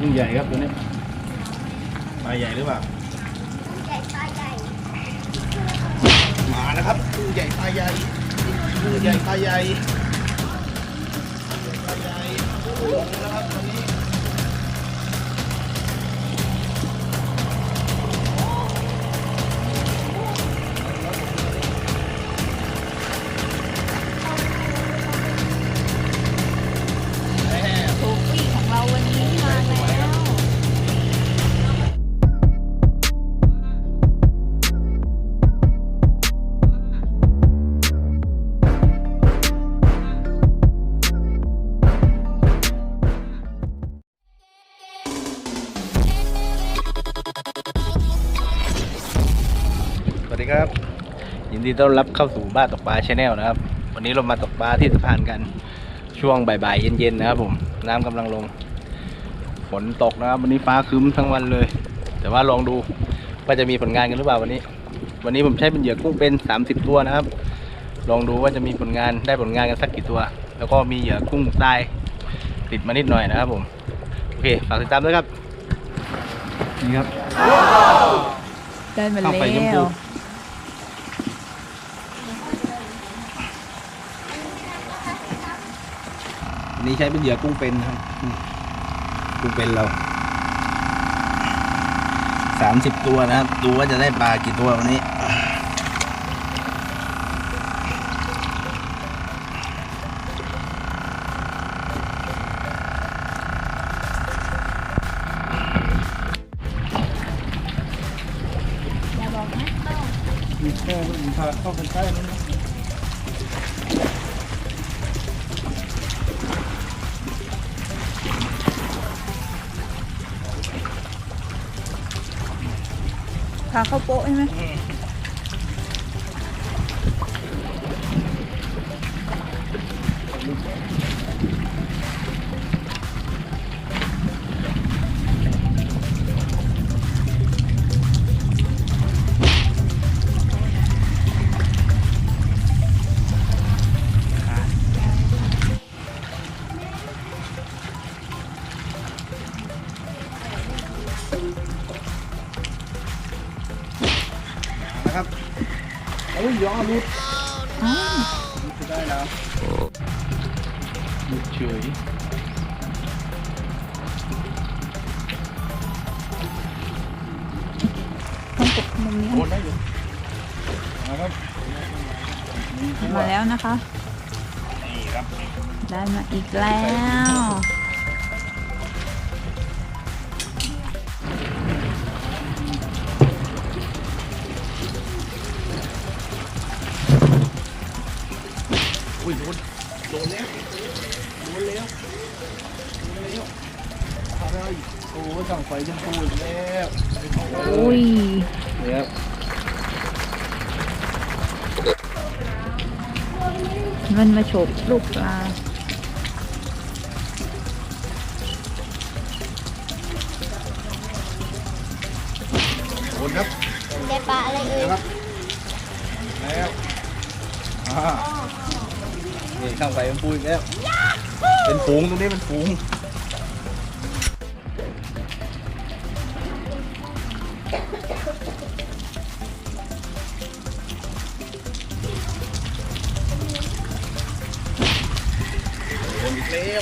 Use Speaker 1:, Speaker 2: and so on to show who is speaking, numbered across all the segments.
Speaker 1: กุ้งใหญ่ครับตัวนี้ปลาใหญ่หรือเปล่า
Speaker 2: ใหญ่ปลาใหญ่
Speaker 1: มานะครับตู้ใหญ่ปลาใหญ่ตู้ใหญ่ปลาใหญ่ปลาใหญ่หลงแล้วครับตอนนี้ ดีต้อนรับเข้าสู่บ้านตกปลาชาแนลนะครับ วันนี้เรามาตกปลาที่สะพานกันช่วงบ่ายๆเย็นๆนะครับผมน้ำกำลังลง ฝนตกนะครับวันนี้ฟ้าครึ้มทั้งวันเลย แต่ว่าลองดูว่าจะมีผลงานกันหรือเปล่าวันนี้ วันนี้ผมใช้เป็นเหยื่อกุ้งเป็น 30 ตัวนะครับ ลองดูว่าจะมีผลงานได้ผลงานกันสักกี่ตัว แล้วก็มีเหยื่อกุ้งตายติดมานิดหน่อยนะครับผมโอเคฝากติดตามด้วยครับนี่ครับ
Speaker 2: ได้มา
Speaker 1: เข้า
Speaker 2: แล้
Speaker 1: ไปชมพู
Speaker 2: ว
Speaker 1: นี้ใช้เป็นเหยื่อกุ้งเป็นครับกุ้งเป็นเราสามสิบตัวนะครับ ดูว่าจะได้ปลากี่ตัววันนี้ พาข้า
Speaker 2: วโป๊ะใช่ไหม
Speaker 1: ครับโอ้ยยอดรุด
Speaker 2: อ๋อ
Speaker 1: รุดจะได้แล้วหยุดเฉย
Speaker 2: ต้องกดมุมนี้
Speaker 1: โอนได้อยู่นะครับมีตัว
Speaker 2: มาแล้วนะคะ
Speaker 1: นี่ครับ
Speaker 2: ได้มาอีกแล้ว
Speaker 1: อุ้ยโดนโดนแล้วโดนแล้วโดนแล้วอะไรโอ้ยสั่งไฟชมพูอีกแล้ว
Speaker 2: อุ้ย
Speaker 1: นี่ครับ
Speaker 2: มันมาโฉบลูกปลา
Speaker 1: โดนครับ
Speaker 2: ได้ปลาอะไรเอ่ย
Speaker 1: นะครับแล้วอ่า นี่ข้างไฟมันปูอีกแล้ว เป็นฝูงตรงนี้เป็นฝูงโดนอีกแล้ว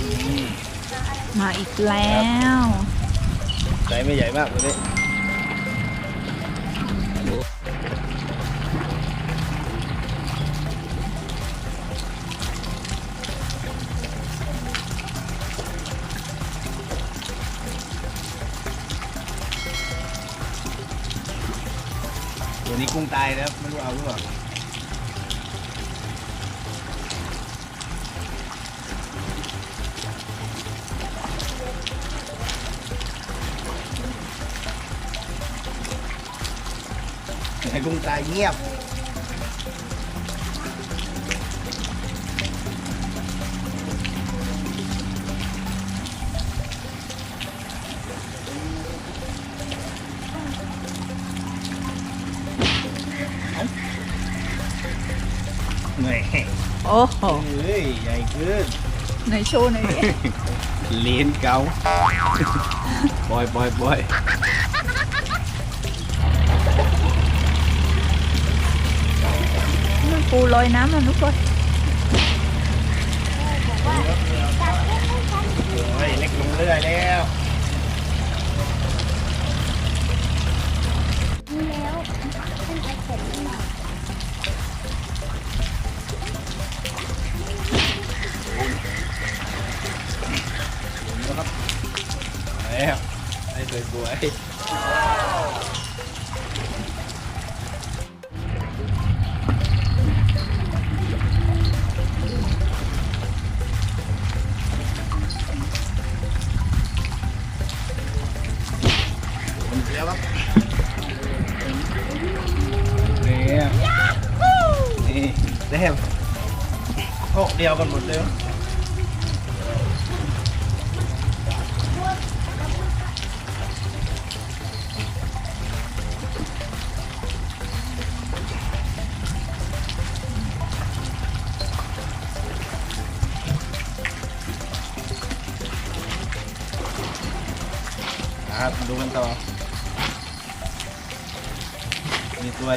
Speaker 1: อืม
Speaker 2: มาอีกแล้ว
Speaker 1: ใจไม่ใหญ่มากตัวนี้ายแล้วไม่รู้เอาหรือเปล่าไอ้กุ้งตายเงียบ
Speaker 2: โอ้โห
Speaker 1: เฮ้ยใหญ่ขึ้น
Speaker 2: ไหนโชว์หน่อยดิ
Speaker 1: เลนเกาบอยบอยบอย
Speaker 2: มันปูลอยน้ำมันทุกคน
Speaker 1: เฮ้ยเล็กลงเรื่อยแล้ว
Speaker 2: นี่แล้วขึ้นไปเสร็จแล้ว
Speaker 1: แล้วไอ้สวยสวยแล้วครับนี่นี่แต้มโคกเดียวกันหมด เลยนะครับดูกันต่ อมีตัว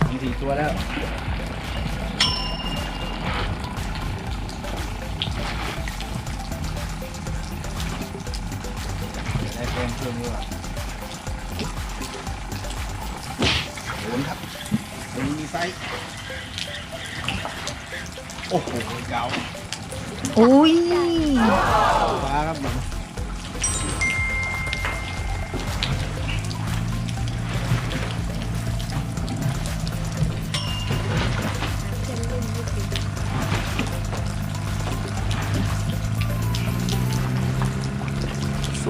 Speaker 1: กุ้
Speaker 2: ง
Speaker 1: เหลือสามสี่ตัวแล้วได้เพิ่มเพิ่มด้วยโดนครับตรงนี้มีไซส์โอ้โหเก๋า
Speaker 2: อุ้ย
Speaker 1: ฟ้าครับผม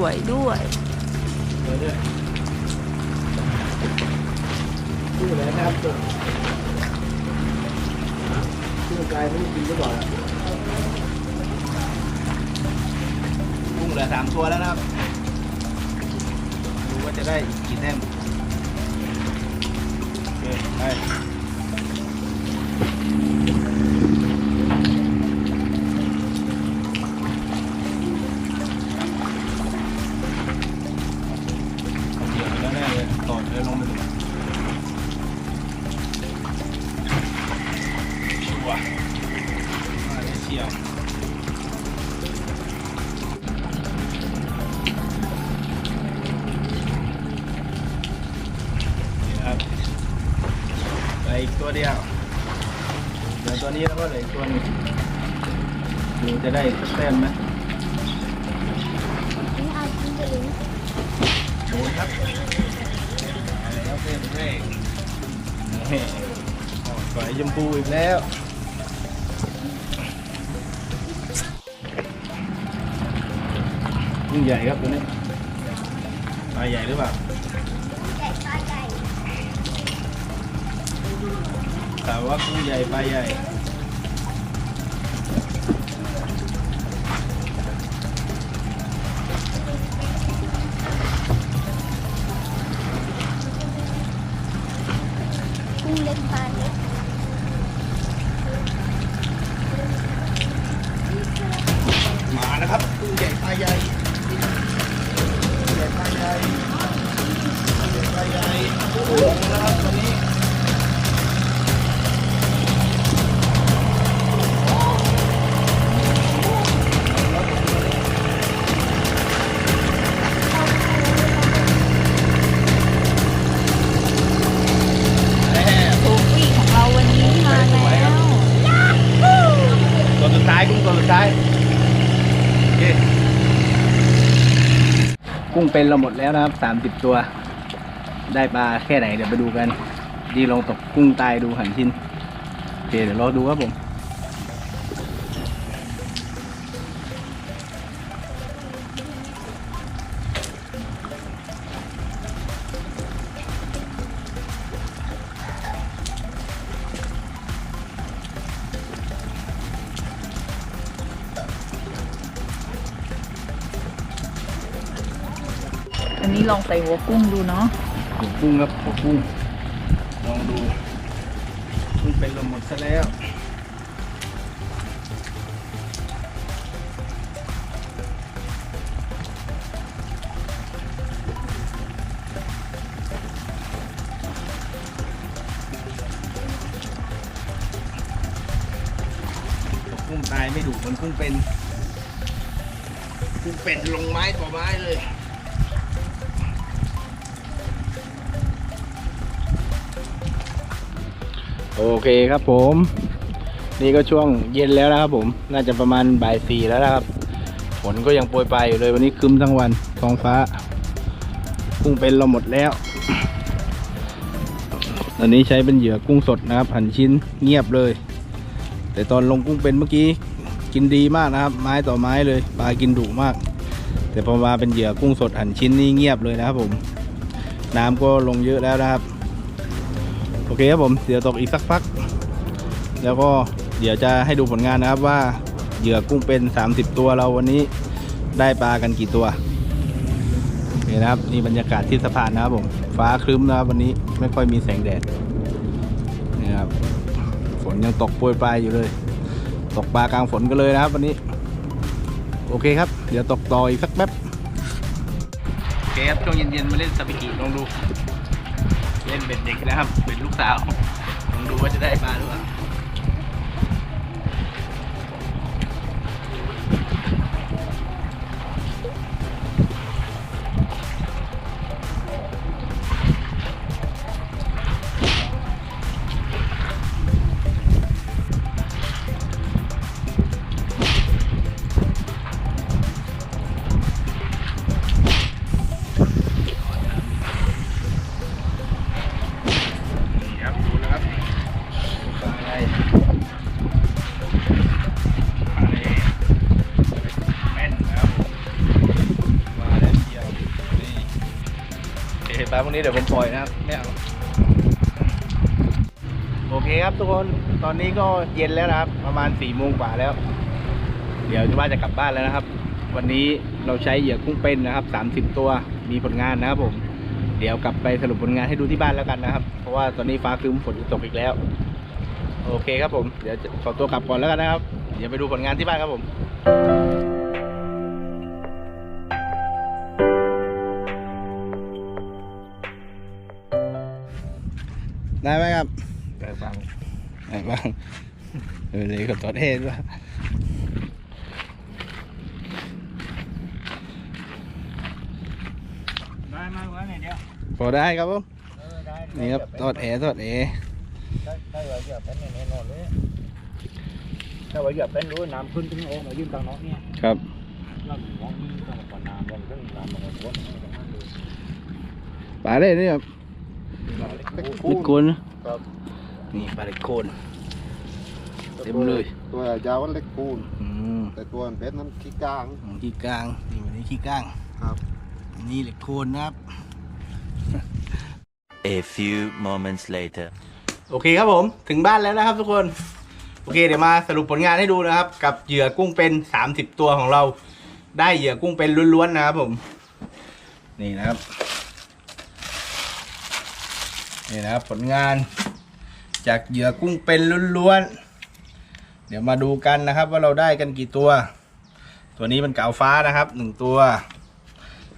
Speaker 2: วยด้วย
Speaker 1: เดี๋ยด้วยชื่ออะไรนะครับชื่อกายไม่ด้กินก็บอกแล้วกุ้งเหลือสามตัวแล้วนะครับ ดูว่าจะได้กี่แต้มโอเคไป ดูจะได้สักแต้มไหม
Speaker 2: นี่เอากินไปเลย
Speaker 1: โดนครับเอาแล้วเต้นเร่นี่โอ้ยปล่อยชมพูอีกแล้วยิ่งใหญ่ครับตัวนี้ปลาใหญ่หรือเปล่า
Speaker 2: ใหญ่ปลาใหญ่
Speaker 1: แต่ว่ากุ้งใหญ่ปลาใหญ่
Speaker 2: เป็
Speaker 1: น
Speaker 2: เรา
Speaker 1: หมดแล้วนะครับสามสิบตัว ได้ปลาแค่ไหนเดี๋ยวไปดูกัน ดีลองตกกุ้งตายดูหันชิ้นโอเคเดี๋ยวรอดูครับผม
Speaker 3: นี้ลองใส่หัวกุ้งดูเนาะ
Speaker 1: หัวกุ้งครับหัวกุ้ง ลองดูกุ้งเป็นลมหมดซะแล้วกุ้งตายไม่ดุเหมือนกุ้งเป็น กุ้งเป็นลงไม้ต่อไม้เลย โอเคครับผม นี่ก็ช่วงเย็นแล้วนะครับผม น่าจะประมาณบ่ายสี่แล้วนะครับฝนก็ยังโปรยปลายอยู่เลยวันนี้คึมทั้งวันท้องฟ้ากุ้งเป็นเราหมดแล้วอันนี้ใช้เป็นเหยื่อกุ้งสดนะครับหั่นชิ้นเงียบเลย แต่ตอนลงกุ้งเป็นเมื่อกี้กินดีมากนะครับ ไม้ต่อไม้เลยปลากินดุมาก แต่พอมาเป็นเหยื่อกุ้งสดหั่นชิ้นนี่เงียบเลยนะครับผม น้ำก็ลงเยอะแล้วนะครับ โอเคครับผมเดี๋ยวตกอีกสักพัก แล้วก็เดี๋ยวจะให้ดูผลงานนะครับว่าเหยื่อกุ้งเป็น 30 ตัวเราวันนี้ได้ปลากันกี่ตัวโอเคนะครับนี่บรรยากาศที่สะพานนะครับผมฟ้าครึ้มนะครับวันนี้ไม่ค่อยมีแสงแดดนี่ครับฝนยังตกโปรยปลายอยู่เลย ตกปลากลางฝนกันเลยนะครับวันนี้ โอเคครับ เดี๋ยวตกต่ออีกสักแป๊บโอเคครับช่วงเย็นๆมาเล่นสปิกิลองดู เล่นเป็นเด็กนะครับ เป็นลูกสาวลองดูว่าจะได้ปลาหรือเปล่า โอเคปลาพวกนี้เดี๋ยวผมปล่อยนะครับไม่เอาโอเคครับทุกคนตอนนี้ก็เย็นแล้วนะครับ ประมาณสี่โมงกว่าแล้ว เดี๋ยวจะว่าจะกลับบ้านแล้วนะครับ วันนี้เราใช้เหยื่อกุ้งเป็นนะครับ30ตัวมีผลงานนะครับผมเดี๋ยวกลับไปสรุปผลงานให้ดูที่บ้านแล้วกันนะครับ เพราะว่าตอนนี้ฟ้าครึ้มฝนตกอีกแล้ว โอเคครับผม เดี๋ยวขอตัวกลับก่อนแล้วกันนะครับ เดี๋ยวไปดูผลงานที่บ้านครับผม ได้ไหมครับ
Speaker 4: ได้ฟัง
Speaker 1: ได้บ้างเออเลยกับตัวเทศว่า
Speaker 4: ได้มากกว่านี้เดียว
Speaker 1: พอได้ครับผม
Speaker 4: เออได้
Speaker 1: นี่ครับทอดแอทอดแอ
Speaker 4: ได้ได้ไว้เหยียบเป็นแน่นอนเลยถ้าไว้เหยียบเป็นรู้น้ำขึ้นถึงโอ่งมายืนกลางน้องเนี่ย
Speaker 1: ครับ
Speaker 4: เรามองนี่ต้องก่อนน้ำลงขึ้นน้ำลงมาวนตรงนั้นเลย
Speaker 1: ปลาเล่นี่ครับ
Speaker 4: เล็ก
Speaker 1: ลิโกนนะ
Speaker 4: ครับ
Speaker 1: นี่ปลาลิโกนเต็มเลย
Speaker 5: ตัวยาวเล็กปูน
Speaker 1: อืม
Speaker 5: แต่ตัวมันเป็นนั้นขี้กลาง
Speaker 1: ของขี้กลางนี่วันนี้ขี้กลาง
Speaker 5: ครับ
Speaker 1: นี่เหล็กโคนนะครับ
Speaker 6: A few moments later.
Speaker 1: โอเคครับผมถึงบ้านแล้วนะครับทุกคนโอเคเดี๋ยวมาสรุปผลงานให้ดูนะครับ กับเหยื่อกุ้งเป็น 30 ตัวของเรา ได้เหยื่อกุ้งเป็นล้วนๆนะครับผม นี่นะครับ นี่นะครับผลงานจากเหยื่อกุ้งเป็นล้วนๆ เดี๋ยวมาดูกันนะครับว่าเราได้กันกี่ตัว ตัวนี้เป็นเก๋าฟ้านะครับหนึ่งตัว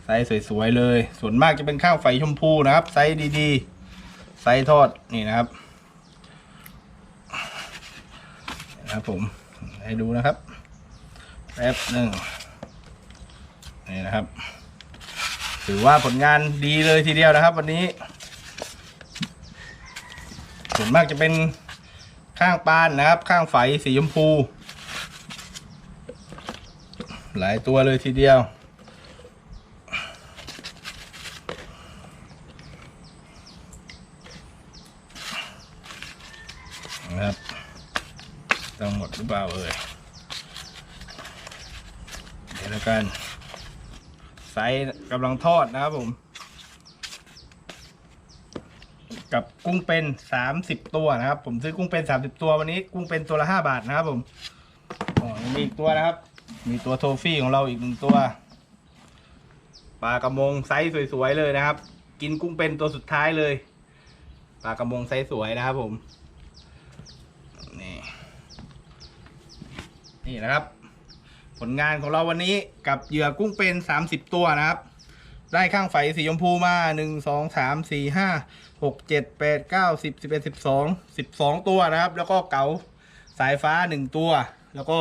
Speaker 1: ไซส์สวยๆเลย ส่วนมากจะเป็นข้าวไฟชมพูนะครับ ไซส์ดีๆ ไซส์ทอดนี่นะครับนะครับผมให้ดูนะครับแป๊บหนึ่งนี่นะครับ ถือว่าผลงานดีเลยทีเดียวนะครับ วันนี้ ส่วนมากจะเป็นข้างปานนะครับ ข้างไฟสีชมพู หลายตัวเลยทีเดียว นะครับต้องหมดหรือเปล่าเอ่ยเดี๋ยวแล้วกันไซส์กำลังทอดนะครับผม กับกุ้งเป็นสามสิบตัวนะครับ ผมซื้อกุ้งเป็นสามสิบตัววันนี้กุ้งเป็นตัวละห้าบาทนะครับผมอ๋อยังมีอีกตัวนะครับ มีตัวโทฟี่ของเราอีกหนึ่งตัวปลากระมงไซส์สวยๆเลยนะครับ กินกุ้งเป็นตัวสุดท้ายเลยปลากระมงไซส์สวยนะครับผมนี่นี่นะครับ ผลงานของเราวันนี้กับเหยื่อกุ้งเป็น30ตัวนะครับ ได้ข้างไฟสีชมพูมาหนึ่งสองสามสี่ห้า 1 2 3 4 5 6 7 8 9 10 11 12 12ตัวนะครับ แล้วก็เก๋าสายฟ้า1ตัว แล้วก็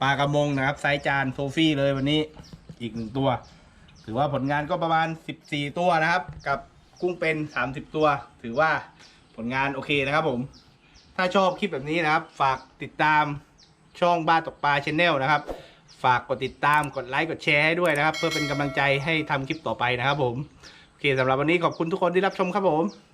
Speaker 1: ปลากระมงนะครับไซส์จานโซฟี่เลยวันนี้อีก1ตัว ถือว่าผลงานก็ประมาณ14ตัวนะครับ กับกุ้งเป็น30ตัว ถือว่าผลงานโอเคนะครับผม ถ้าชอบคลิปแบบนี้นะครับ ฝากติดตามช่องบ้านตกปลาชแนลนะครับ ฝากกดติดตามกดไลค์กดแชร์ให้ด้วยนะครับ เพื่อเป็นกำลังใจให้ทำคลิปต่อไปนะครับผม โอเคสำหรับวันนี้ขอบคุณทุกคนที่รับชมครับผม